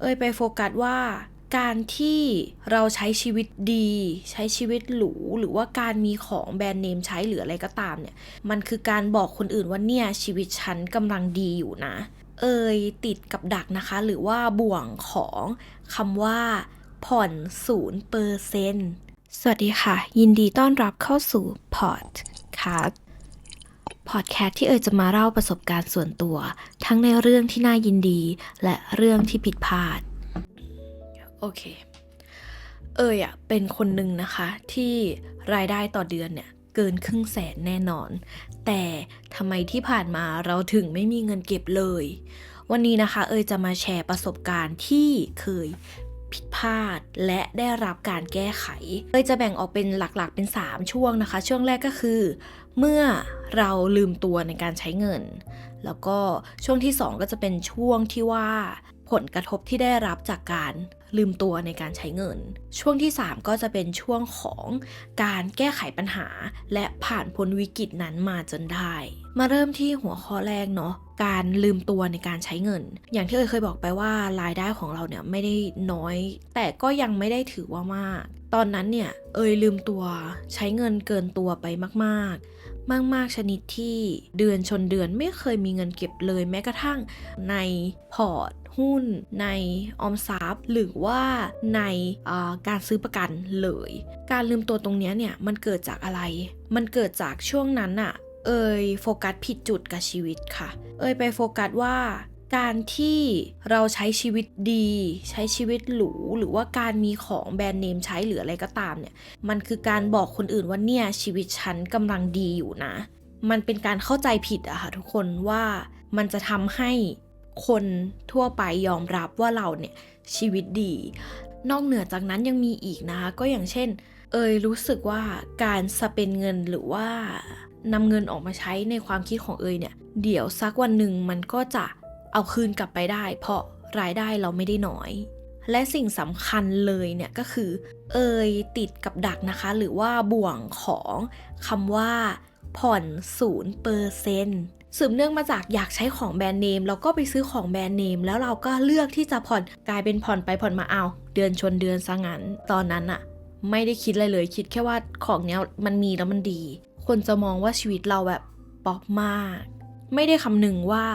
เอ้ยไปโฟกัสว่าการที่เราใช้ชีวิตดี ใช้ชีวิตหรู หรือว่าการมีของแบรนด์เนมใช้หรืออะไรก็ตามเนี่ย มันคือการบอกคนอื่นว่าเนี่ยชีวิตฉันกำลังดีอยู่นะ เอ่ยติดกับดักนะคะ หรือว่าบ่วงของคำว่า ผ่อนศูนย์เปอร์เซนสวัสดีค่ะ ยินดีต้อนรับเข้าสู่พอดคาส พอดแคสต์ที่เอ่ยจะมาเล่าประสบการณ์ส่วนตัว ทั้งในเรื่องที่น่ายินดี และเรื่องที่ผิดพลาด โอเค เอ่ยอะเป็นคนหนึ่งนะคะ ที่รายได้ต่อเดือนเนี่ยเกินครึ่งแสนแน่นอน แต่ทำไมที่ผ่านมาเราถึงไม่มีเงินเก็บเลย วันนี้นะคะ เอ่ยจะมาแชร์ประสบการณ์ที่เคย ผิดพลาดและได้รับการแก้ไขเลยจะแบ่งออกเป็นหลักๆเป็น 3 ช่วงนะคะ ช่วงแรกก็คือ เมื่อเราลืมตัวในการใช้เงิน แล้วก็ช่วงที่ 2 ก็จะเป็นช่วงที่ว่า ผลกระทบที่ได้รับจากการลืมตัวในการใช้เงิน ช่วงที่ 3 ก็จะเป็นช่วงของการแก้ไขปัญหา และผ่านพ้นวิกฤตนั้นมาจนได้ มาเริ่มที่หัวข้อแรกเนาะการลืมตัวในการใช้เงิน อย่างที่เอยเคยบอกไปว่ารายได้ของเราเนี่ยไม่ได้น้อย แต่ก็ยังไม่ได้ถือว่ามาก ตอนนั้นเนี่ยเอยลืมตัวใช้เงินเกินตัวไปมากๆ มากๆชนิดที่เดือนชนเดือนไม่เคยมีเงินเก็บเลยแม้กระทั่งในพอร์ต หุ้นในออมทรัพย์ หรือว่าในการซื้อประกันเลย การลืมตัวตรงนี้เนี่ยมันเกิดจากอะไร มันเกิดจากช่วงนั้นอะเอยโฟกัสผิดจุดกับชีวิตค่ะ เอยไปโฟกัสว่าการที่เราใช้ชีวิตดี ใช้ชีวิตหรู หรือว่าการมีของแบรนด์เนมใช้หรืออะไรก็ตามเนี่ย มันคือการบอกคนอื่นว่าเนี่ยชีวิตฉันกำลังดีอยู่นะ มันเป็นการเข้าใจผิดอะค่ะทุกคนว่ามันจะทำให้ คนทั่วไปยอมรับว่าเราเนี่ยชีวิตดี นอกเหนือจากนั้นยังมีอีกนะคะ ก็อย่างเช่น เอยรู้สึกว่าการสเปนเงินหรือว่านำเงินออกมาใช้ในความคิดของเอยเนี่ย เดี๋ยวสักวันหนึ่งมันก็จะเอาคืนกลับไปได้ เพราะรายได้เราไม่ได้น้อย และสิ่งสำคัญเลยเนี่ยก็คือ เอยติดกับดักนะคะ หรือว่าบ่วงของคำว่าผ่อนศูนย์เปอร์เซน สืบเนื่องมาจากอยากใช้ของแบรนด์เนมแล้วก็ไปซื้อของแบรนด์เนมแล้วเราก็เลือกที่จะผ่อนกลายเป็นผ่อนไปผ่อนมาเอา เดือนชนเดือนซะงั้น ตอนนั้นอะไม่ได้คิดอะไรเลยคิดแค่ว่าของเนี้ยมันมีแล้วมันดี คนจะมองว่าชีวิตเราแบบป๊อปมาก ไม่ได้คำนึงว่า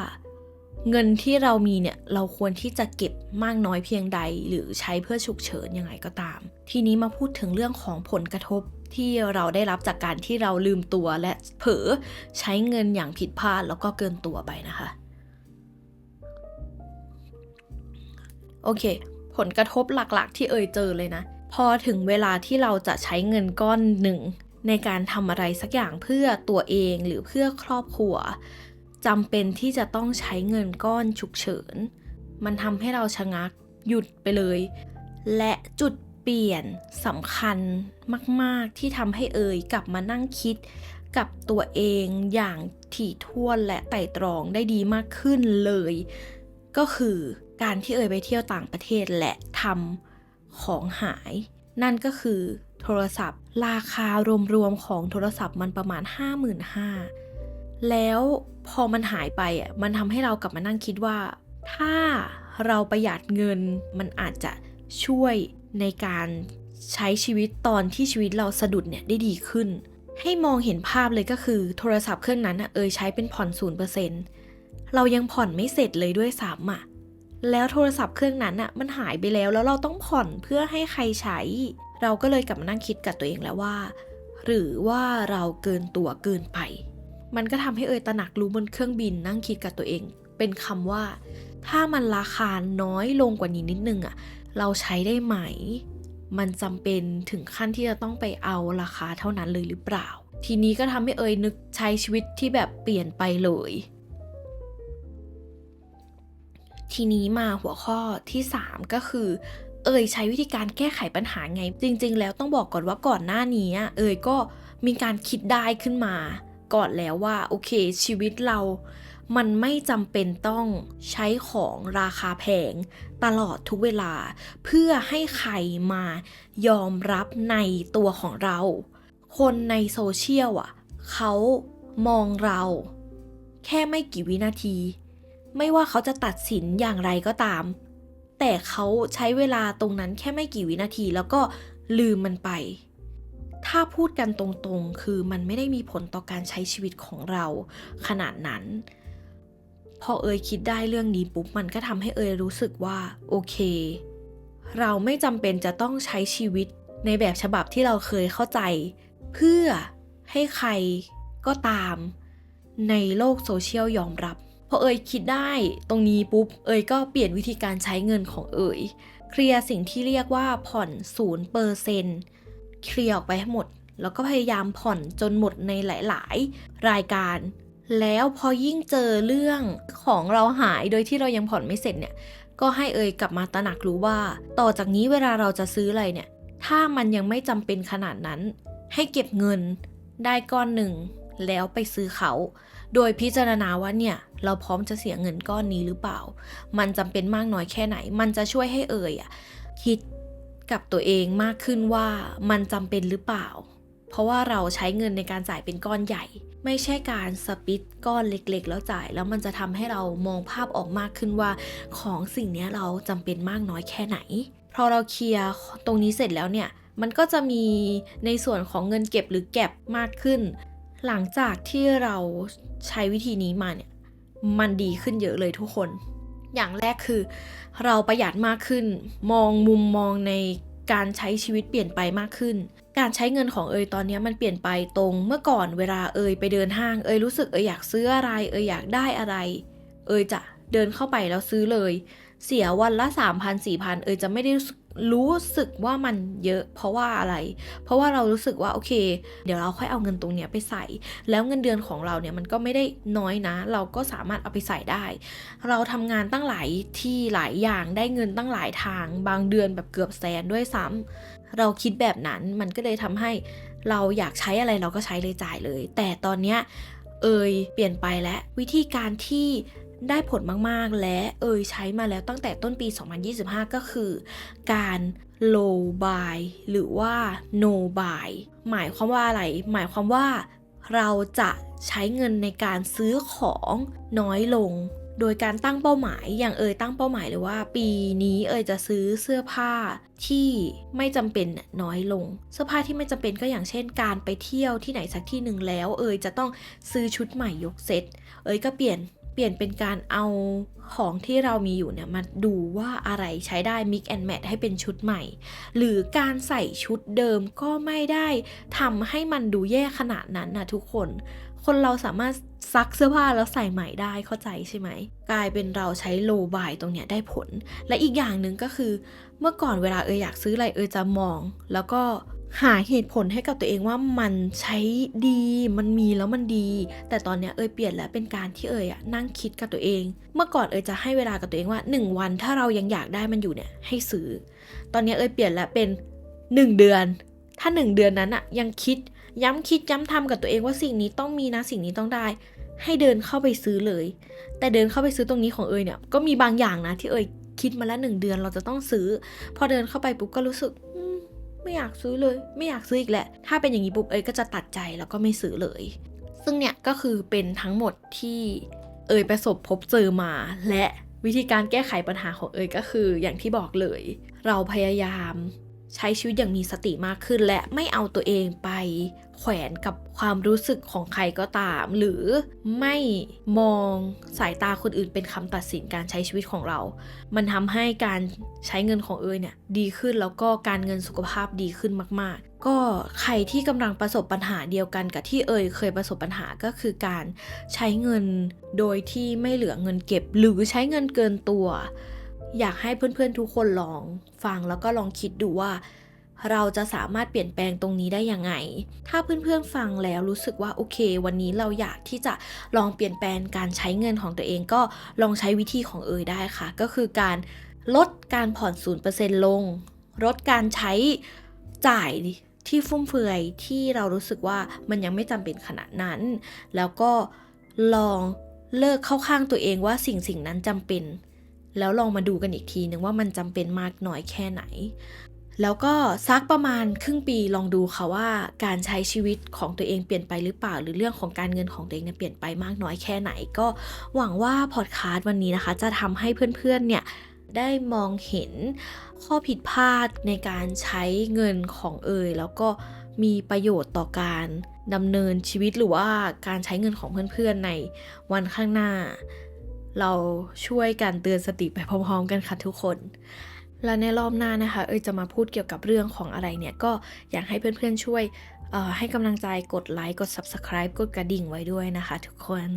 เงินที่เรามีเนี่ยเราควรที่จะเก็บมากน้อยเพียงใด หรือใช้เพื่อฉุกเฉินยังไงก็ตาม ทีนี้มาพูดถึงเรื่องของผลกระทบ ที่เราได้รับจากการที่เราลืมตัวและเผลอใช้เงินอย่างผิดพลาดแล้วก็เกินตัวไปนะคะ โอเค ผลกระทบหลักๆ ที่เอ่ยเจอเลยนะ พอถึงเวลาที่เราจะใช้เงินก้อนหนึ่งในการทำอะไรสักอย่างเพื่อตัวเองหรือเพื่อครอบครัวจำเป็นที่จะต้องใช้เงินก้อนฉุกเฉิน มันทำให้เราชะงักหยุดไปเลย และจุด เปลี่ยนสำคัญมาก ๆ ที่ทำให้เอ่ยกลับมานั่งคิดกับตัวเองอย่างถี่ถ้วนและไต่ตรองได้ดีมากขึ้นเลย ก็คือการที่เอ่ยไปเที่ยวต่างประเทศและทำของหาย นั่นก็คือโทรศัพท์ ราคารวมๆของโทรศัพท์มันประมาณ 55,000แล้วพอมันหายไปอะมันทำให้เรากลับมานั่งคิดว่า ถ้าเราประหยัดเงินมันอาจจะช่วย ในการใช้ชีวิตตอนที่ชีวิตเราสะดุดเนี่ยได้ดีขึ้น ให้มองเห็นภาพเลยก็คือโทรศัพท์เครื่องนั้นเอยใช้เป็นผ่อนศูนย์เปอร์เซ็นต์เรายังผ่อนไม่เสร็จเลยด้วยซ้ำอะแล้วโทรศัพท์เครื่องนั้นอะมันหายไปแล้วแล้วเราต้องผ่อนเพื่อให้ใครใช้ เราก็เลยกลับมานั่งคิดกับตัวเองแล้วว่า หรือว่าเราเกินตัวเกินไป มันก็ทำให้เอยตระหนักรู้บนเครื่องบินนั่งคิดกับตัวเอง เป็นคำว่า ถ้ามันราคาน้อยลงกว่านี้นิดนึงอะ เราใช้ได้ไหม มันจำเป็นถึงขั้นที่จะต้องไปเอาราคาเท่านั้นเลยหรือเปล่า ทีนี้ก็ทำให้เอยนึกใช้ชีวิตที่แบบเปลี่ยนไปเลย ทีนี้มาหัวข้อที่ 3 ก็คือเอยใช้วิธีการแก้ไขปัญหาไง จริง ๆ แล้วต้องบอกก่อนว่าก่อนหน้านี้ เอยก็มีการคิดได้ขึ้นมา ก่อนแล้วว่าโอเคชีวิตเรามันไม่จำเป็นต้องใช้ของราคาแพงตลอดทุกเวลา เพื่อให้ใครมายอมรับในตัวของเรา คนในโซเชียลอะเขามองเรา แค่ไม่กี่วินาที ไม่ว่าเขาจะตัดสินอย่างไรก็ตาม แต่เขาใช้เวลาตรงนั้นแค่ไม่กี่วินาทีแล้วก็ลืมมันไป ถ้าพูดกันตรงๆ คือมันไม่ได้มีผลต่อการใช้ชีวิตของเราขนาดนั้น พอเอยคิดได้เรื่องนี้ปุ๊บมันก็ทำให้เอยรู้สึกว่าโอเค เราไม่จำเป็นจะต้องใช้ชีวิตในแบบฉบับที่เราเคยเข้าใจ เพื่อให้ใครก็ตามในโลกโซเชียลยอมรับพอเอยคิดได้ตรงนี้ปุ๊บ เอยก็เปลี่ยนวิธีการใช้เงินของเอยเคลียร์สิ่งที่เรียกว่าผ่อนศูนย์เปอร์เซนเคลียร์ออกไปให้หมด แล้วก็พยายามผ่อนจนหมดในหลาย ๆ รายการ แล้วพอยิ่งเจอเรื่องของเราหายโดยที่เรายังผ่อนไม่เสร็จเนี่ยก็ให้เอ่ยกลับมาตระหนักรู้ว่า ต่อจากนี้เวลาเราจะซื้ออะไรเนี่ย ถ้ามันยังไม่จำเป็นขนาดนั้น ให้เก็บเงินได้ก้อนหนึ่ง แล้วไปซื้อเขา โดยพิจารณาว่าเนี่ย เราพร้อมจะเสียเงินก้อนนี้หรือเปล่า มันจำเป็นมากน้อยแค่ไหน มันจะช่วยให้เอ่ยอะคิดกับตัวเองมากขึ้นว่ามันจำเป็นหรือเปล่า เพราะว่าเราใช้เงินในการจ่ายเป็นก้อนใหญ่ ไม่ใช่การสปิดก้อนเล็กๆ แล้วจ่าย แล้วมันจะทำให้เรามองภาพออกมากขึ้นว่า ของสิ่งนี้เราจำเป็นมากน้อยแค่ไหน พอเราเคลียร์ตรงนี้เสร็จแล้วเนี่ย มันก็จะมีในส่วนของเงินเก็บหรือแก็บมากขึ้น หลังจากที่เราใช้วิธีนี้มาเนี่ย มันดีขึ้นเยอะเลยทุกคน อย่างแรกคือ เราประหยัดมากขึ้น มองมุมมองใน การใช้ชีวิตเปลี่ยนไปมากขึ้น การใช้เงินของเอยตอนนี้มันเปลี่ยนไปตรงเมื่อก่อนเวลาเอยไปเดินห้างเอยรู้สึกเอยอยากซื้ออะไรเอยอยากได้อะไร เอยจะเดินเข้าไปแล้วซื้อเลย เสียวันละ 3,000 4,000 เอยจะไม่ได้รู้สึก รู้สึกว่ามันเยอะ เพราะว่าอะไร เพราะว่าเรารู้สึกว่าโอเค เดี๋ยวเราค่อยเอาเงินตรงเนี้ยไปใส่ แล้วเงินเดือนของเราเนี่ยมันก็ไม่ได้น้อยนะ เราก็สามารถเอาไปใส่ได้ เราทำงานตั้งหลายที่หลายอย่างได้เงินตั้งหลายทาง บางเดือนแบบเกือบแสนด้วยซ้ำเราคิดแบบนั้นมันก็เลยทำให้เราอยากใช้อะไรเราก็ใช้เลยจ่ายเลย แต่ตอนเนี้ยเอยเปลี่ยนไปแล้ววิธีการที่ ได้ผลมาก ๆ และเอยใช้มาแล้วตั้งแต่ต้นปี 2025 ก็คือ การ low buy หรือว่า no buy หมายความว่าอะไร หมายความว่าเราจะใช้เงินในการซื้อของน้อยลง โดยการตั้งเป้าหมายอย่างเอยตั้งเป้าหมายเลยว่า ปีนี้เอยจะซื้อเสื้อผ้าที่ไม่จำเป็นน้อยลง เสื้อผ้าที่ไม่จำเป็นก็อย่างเช่น การไปเที่ยวที่ไหนสักที่หนึ่งแล้ว เอยจะต้องซื้อชุดใหม่ยกเซตเอยก็เปลี่ยน เปลี่ยนเป็นการเอาของที่เรามีอยู่เนี่ยมาดูว่าอะไรใช้ได้ mix and match ให้เป็นชุดใหม่ หรือการใส่ชุดเดิมก็ไม่ได้ทำให้มันดูแย่ขนาดนั้นนะทุกคน คนเราสามารถซักเสื้อผ้าแล้วใส่ใหม่ได้เข้าใจใช่ไหม กลายเป็นเราใช้โลบายตรงเนี้ยได้ผล และอีกอย่างหนึ่งก็คือ เมื่อก่อนเวลาเอยอยากซื้ออะไรเอยจะมอง แล้วก็ หาเหตุผลให้กับตัวเองว่ามันใช้ดี มันมีแล้วมันดี แต่ตอนเนี้ยเอยเปลี่ยนแล้วเป็นการที่เอยอะนั่งคิดกับตัวเอง เมื่อก่อนเอยจะให้เวลากับตัวเองว่า 1 วันถ้าเรายังอยากได้มันอยู่เนี่ยให้ซื้อ ตอนนี้เอยเปลี่ยนแล้วเป็น 1 เดือน ถ้า 1 เดือนนั้นอะยังคิดย้ำคิดย้ำทำกับตัวเองว่าสิ่งนี้ต้องมีนะสิ่งนี้ต้องได้ ให้เดินเข้าไปซื้อเลย แต่เดินเข้าไปซื้อตรงนี้ของเอยเนี่ยก็มีบางอย่างนะที่เอยคิดมาแล้วหนึ่งเดือนเราจะต้องซื้อ พอเดินเข้าไปปุ๊บก็รู้สึก ไม่อยากซื้อเลย ไม่อยากซื้ออีกแหละ ถ้าเป็นอย่างนี้ปุ๊บเอยก็จะตัดใจแล้วก็ไม่ซื้อเลย ซึ่งเนี่ยก็คือเป็นทั้งหมดที่เอยประสบพบเจอมา และวิธีการแก้ไขปัญหาของเอยก็คืออย่างที่บอกเลย เราพยายามใช้ชีวิตอย่างมีสติมากขึ้น และไม่เอาตัวเองไป แขวนกับความรู้สึกของใครก็ตาม หรือไม่มองสายตาคนอื่นเป็นคำตัดสินการใช้ชีวิตของเรา มันทำให้การใช้เงินของเอยเนี่ยดีขึ้นแล้วก็การเงินสุขภาพดีขึ้นมาก ๆ ก็ใครที่กำลังประสบปัญหาเดียวกันกับที่เอยเคยประสบปัญหาก็คือการใช้เงินโดยที่ไม่เหลือเงินเก็บ หรือใช้เงินเกินตัว อยากให้เพื่อนๆทุกคนลองฟังแล้วก็ลองคิดดูว่า เราจะสามารถเปลี่ยนแปลงตรงนี้ได้ยังไง ถ้าเพื่อนๆฟังแล้วรู้สึกว่าโอเค วันนี้เราอยากที่จะลองเปลี่ยนแปลงการใช้เงินของตัวเองก็ลองใช้วิธีของเอยได้ค่ะ ก็คือการลดการผ่อน 0%ลง ลดการใช้จ่ายที่ฟุ่มเฟือยที่เรารู้สึกว่ามันยังไม่จำเป็นขนาดนั้น แล้วก็ลองเลิกเข้าข้างตัวเองว่าสิ่งสิ่งนั้นจำเป็น แล้วลองมาดูกันอีกทีนึงว่ามันจำเป็นมากน้อยแค่ไหน แล้วก็ซักประมาณครึ่งปีลองดูค่ะว่าการใช้ชีวิตของตัวเองเปลี่ยนไปหรือเปล่า หรือเรื่องของการเงินของตัวเองเนี่ยเปลี่ยนไปมากน้อยแค่ไหน ก็หวังว่าพอดคาสต์วันนี้นะคะ จะทำให้เพื่อนๆเนี่ยได้มองเห็นข้อผิดพลาดในการใช้เงินของเอยแล้วก็มีประโยชน์ต่อการดำเนินชีวิตหรือว่าการใช้เงินของเพื่อนๆในวันข้างหน้า เราช่วยกันเตือนสติไปพร้อมๆกันค่ะทุกคน แล้วในรอบหน้านะคะเอยจะมาพูดเกี่ยวกับเรื่องของอะไรเนี่ยก็อยากให้เพื่อนๆช่วยให้กำลังใจกดไลค์กด Subscribe กดกระดิ่งไว้ด้วยนะคะทุกคน